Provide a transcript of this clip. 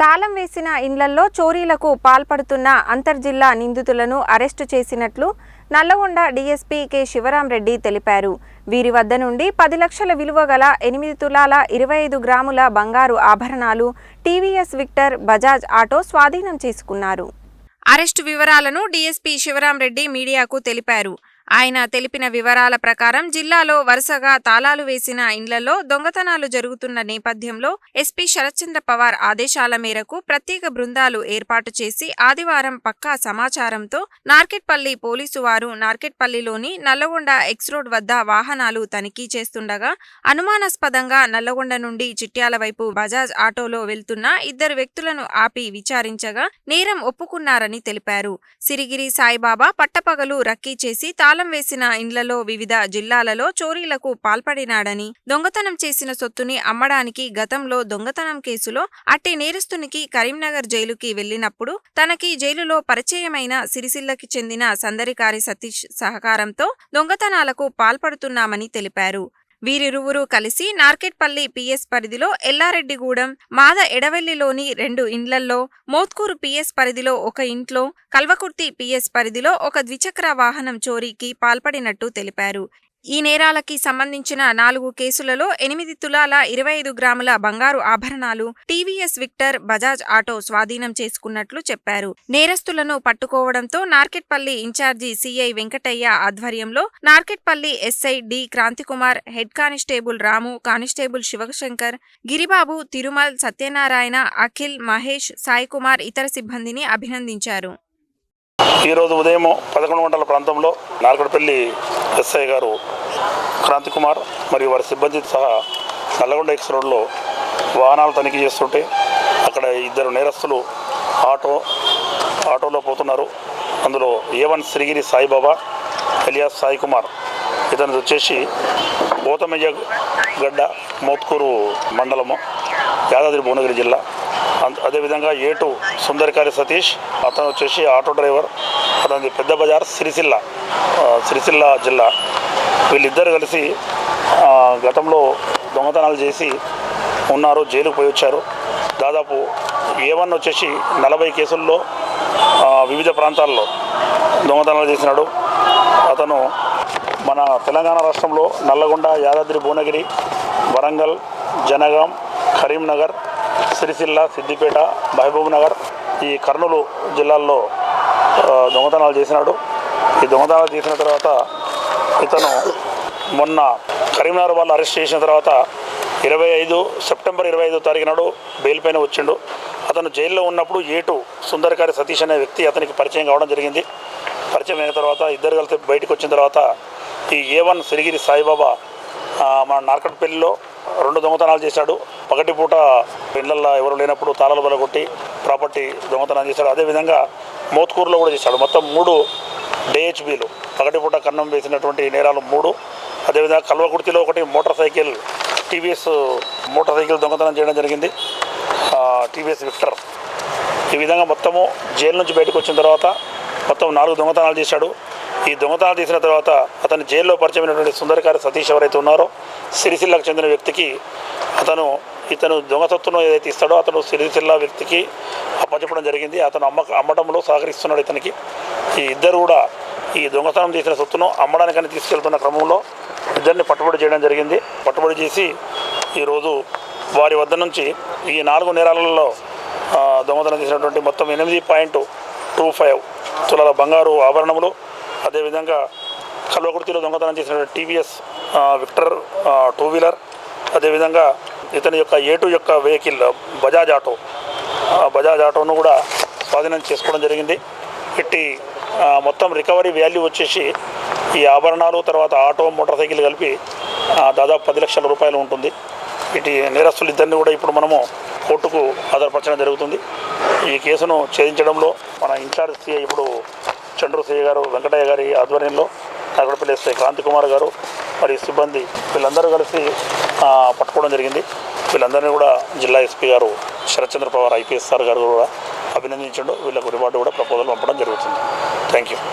తాళం వేసిన ఇండ్లల్లో చోరీలకు పాల్పడుతున్న అంతర్జిల్లా నిందితులను అరెస్టు చేసినట్లు నల్లగొండ డీఎస్పీ కె శివరాంరెడ్డి తెలిపారు. వీరి వద్ద నుండి పది లక్షల విలువ గల ఎనిమిది తులాల ఇరవై ఐదు గ్రాముల బంగారు ఆభరణాలు టీవీఎస్ విక్టర్ బజాజ్ ఆటో స్వాధీనం చేసుకున్నారు. అరెస్టు వివరాలను డీఎస్పీ శివరాంరెడ్డి మీడియాకు తెలిపారు. ఆయన తెలిపిన వివరాల ప్రకారం జిల్లాలో వరుసగా తాళాలు వేసిన ఇండ్లలో దొంగతనాలు జరుగుతున్న నేపథ్యంలో ఎస్పీ శరత్చంద్ర పవార్ ఆదేశాల మేరకు ప్రత్యేక బృందాలు ఏర్పాటు చేసి ఆదివారం పక్కా సమాచారంతో నార్కెట్పల్లి పోలీసు వారు నార్కెట్పల్లిలోని నల్లగొండ ఎక్స్ రోడ్ వద్ద వాహనాలు తనిఖీ చేస్తుండగా అనుమానాస్పదంగా నల్లగొండ నుండి చిట్యాల వైపు బజాజ్ ఆటోలో వెళ్తున్న ఇద్దరు వ్యక్తులను ఆపి విచారించగా నేరం ఒప్పుకున్నారని తెలిపారు. సిరిగిరి సాయిబాబా పట్టపగలు రక్కీ చేసి తాళ వేసిన ఇండ్లలో వివిధ జిల్లాలలో చోరీలకు పాల్పడినాడని దొంగతనం చేసిన సొత్తుని అమ్మడానికి గతంలో దొంగతనం కేసులో అట్టి నేరస్తునికి కరీంనగర్ జైలుకి వెళ్ళినప్పుడు తనకి జైలులో పరిచయమైన సిరిసిల్లకి చెందిన సందరికారి సతీష్ సహకారంతో దొంగతనాలకు పాల్పడుతున్నామని తెలిపారు. వీరిరువురు కలిసి నార్కెట్పల్లి పిఎస్ పరిధిలో ఎల్లారెడ్డిగూడెం మాద ఎడవెల్లిలోని రెండు ఇండ్లల్లో మోత్కూరు పిఎస్ పరిధిలో ఒక ఇంట్లో కల్వకుర్తి పిఎస్ పరిధిలో ఒక ద్విచక్ర వాహనం చోరీకి పాల్పడినట్టు తెలిపారు. ఈ నేరాలకి సంబంధించిన నాలుగు కేసులలో ఎనిమిది తులాల ఇరవై ఐదు గ్రాముల బంగారు ఆభరణాలు టీవీఎస్ విక్టర్ బజాజ్ ఆటో స్వాధీనం చేసుకున్నట్లు చెప్పారు. నేరస్తులను పట్టుకోవడంతో నార్కెట్పల్లి ఇన్ఛార్జి సిఐ వెంకటయ్య ఆధ్వర్యంలో Narketpalli SI D Kranthikumar head constable Ramu constable Shivashankar Giribabu Tirumal Satyanarayana Akhil Mahesh Saikumar ఇతర సిబ్బందిని అభినందించారు. ఈరోజు ఉదయం పదకొండు గంటల ప్రాంతంలో నార్కడపల్లి ఎస్ఐ గారు క్రాంతి కుమార్ మరియు వారి సిబ్బంది సహా నల్లగొండ ఎక్స్ రోడ్లో వాహనాలు తనిఖీ చేస్తుంటే అక్కడ ఇద్దరు నేరస్తులు ఆటో ఆటోలో పోతున్నారు. అందులో A one Srigiri Saibaba alias Sai Kumar ఇతను వచ్చేసి పోతమయ్య గడ్డ మోత్కూరు మండలము యాదాద్రి భువనగిరి జిల్లా. అదేవిధంగా ఏటు సుందరికారి సతీష్ అతను వచ్చేసి ఆటో డ్రైవర్ అతనిది పెద్ద బజార్ సిరిసిల్ల సిరిసిల్ల జిల్లా. వీళ్ళిద్దరు కలిసి గతంలో దొంగతనాలు చేసి ఉన్నారు జైలుకు పోయి వచ్చారు. దాదాపు ఏ వచ్చేసి నలభై కేసుల్లో వివిధ ప్రాంతాల్లో దొంగతనాలు చేసినాడు. అతను మన తెలంగాణ రాష్ట్రంలో నల్లగొండ యాదాద్రి భువనగిరి వరంగల్ జనగాం కరీంనగర్ సిరిసిల్ల సిద్దిపేట మహబూబ్ నగర్ ఈ కర్నూలు జిల్లాల్లో దొంగతనాలు చేసినాడు. ఈ దొంగతనాలు చేసిన తర్వాత ఇతను మొన్న కరీంనగర్ వాళ్ళు అరెస్ట్ చేసిన తర్వాత ఇరవై ఐదు సెప్టెంబర్ ఇరవై ఐదో తారీఖు నాడు బెయిల్ పైన వచ్చిండు. అతను జైల్లో ఉన్నప్పుడు ఏటు సుందరకారి సతీష్ అనే వ్యక్తి అతనికి పరిచయం కావడం జరిగింది. పరిచయం అయిన తర్వాత ఇద్దరు కలిసి బయటకు వచ్చిన తర్వాత ఈ ఏ వన్ సిరిగిరి సాయిబాబా మన నార్కట్పల్లిలో రెండు దొంగతనాలు చేశాడు. పగటిపూట ఇళ్ళల్లో ఎవరు లేనప్పుడు తాళాలు బలగొట్టి ప్రాపర్టీ దొంగతనం చేశాడు. అదేవిధంగా మోత్కూరులో కూడా చేశాడు. మొత్తం మూడు డిహెచ్బీలు. పగటిపూట కన్నం వేసినటువంటి నేరాలు మూడు. అదేవిధంగా కల్వకుర్తిలో ఒకటి motor cycle TVS motor cycle దొంగతనం చేయడం జరిగింది. టీవీఎస్ విక్టర్. ఈ విధంగా మొత్తము జైలు నుంచి బయటకు వచ్చిన తర్వాత మొత్తం నాలుగు దొంగతనాలు చేశాడు. ఈ దొంగతనాలు తీసిన తర్వాత అతను జైల్లో పరిచయమైనటువంటి సుందరకారి సతీష్ ఎవరైతే ఉన్నారో సిరిసిల్లకు చెందిన వ్యక్తికి అతను ఇతను దొంగతత్వం ఏదైతే ఇస్తాడో అతను సిరిసిల్ల వ్యక్తికి అప్పచెప్పడం జరిగింది. అతను అమ్మ అమ్మడంలో సహకరిస్తున్నాడు ఇతనికి. ఈ ఇద్దరు కూడా ఈ దొంగతనం చేసిన సొత్తును అమ్మడానికని తీసుకెళ్తున్న క్రమంలో ఇద్దరిని పట్టుబడి చేయడం జరిగింది. పట్టుబడి చేసి ఈరోజు వారి వద్ద నుంచి ఈ నాలుగు నేరాలలో దొంగతనం చేసినటువంటి మొత్తం ఎనిమిది పాయింట్ టూ ఫైవ్ తులాల బంగారు ఆభరణములు అదేవిధంగా కల్వకుర్తిలో దొంగతనం చేసిన టీవీఎస్ విక్టర్ టూ వీలర్ అదేవిధంగా ఇతని యొక్క ఏటు యొక్క వెహికల్ బజాజ్ ఆటో బజాజ్ ఆటోను కూడా స్వాధీనం చేసుకోవడం జరిగింది. ఇట్టి మొత్తం రికవరీ వాల్యూ వచ్చేసి ఈ ఆభరణాలు తర్వాత ఆటో మోటార్ సైకిల్ కలిపి దాదాపు పది లక్షల రూపాయలు ఉంటుంది. ఇటు నేరస్తులు ఇద్దరిని కూడా ఇప్పుడు మనము కోర్టుకు హాజరుపరచడం జరుగుతుంది. ఈ కేసును ఛేదించడంలో మన ఇన్ఛార్జ్ సీఐ ఇప్పుడు చంద్రు గారు వెంకటయ్య గారి ఆధ్వర్యంలో నాగడపల్లి ఎస్ఐ క్రాంతి కుమార్ గారు మరి సిబ్బంది వీళ్ళందరూ కలిసి పట్టుకోవడం జరిగింది. వీళ్ళందరినీ కూడా జిల్లా ఎస్పీ గారు శరత్చంద్ర పవార్ ఐపీఎస్ సార్ గారు కూడా అభినందించండు. వీళ్ళకు రివార్డు కూడా ప్రపోజల్ పంపడం జరుగుతుంది. Thank you